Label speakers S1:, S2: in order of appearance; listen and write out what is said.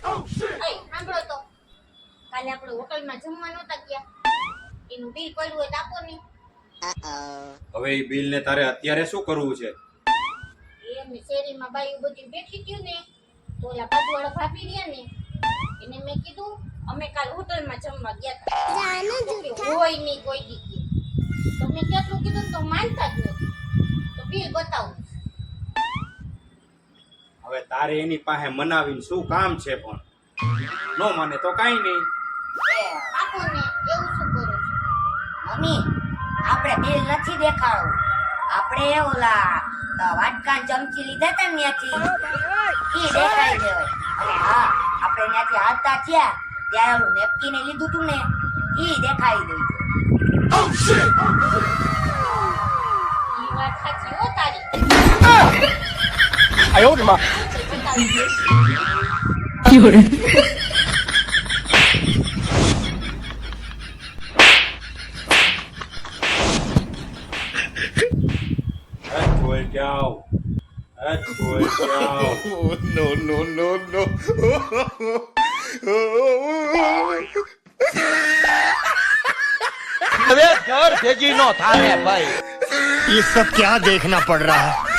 S1: shit! Oh shit!
S2: Hey, જમવા નહોતા એનું બિલ પડ્યું હોય હવે એ બિલ ને તારે અત્યારે શું કરવું છે?
S1: એમ શેરીમાં બાયું બધું બેઠી ગયું ને. તો ઓલા બાજુવાળા ભાભી રહ્યા ને. એને મેં કીધું અમે કાલ હોટલમાં જમવા ગયા હતા. તો કે હોય નહીં કોઈ દીધી તો મેં કેટલું કીધું તો માનતા જ નથી. તો બિલ બતાવું.
S2: હવે તારે એની પાસે મનાવીને શું કામ છે પણ? નો માને તો કાઈ નહીં.
S1: આપો ને એવું શું કરો છો?
S3: મમ્મી આપણે બિલ નથી દેખાડવું. આપણે ઓલા વાટકા ચમચી લીધા હતા ને ત્યાંથી એ દેખાઈ દેવાય. અને હા આપણે ત્યાંથી હાલતા થયા ત્યારે ઓલું નેપકીન લીધું તું ને એ દેખાઈ દઈ
S4: 哎呦我的妈！有人。
S2: 哎，鬼叫！哎，鬼叫
S5: ！No no no
S4: भाई
S5: ये सब क्या देखना पड़ रहा है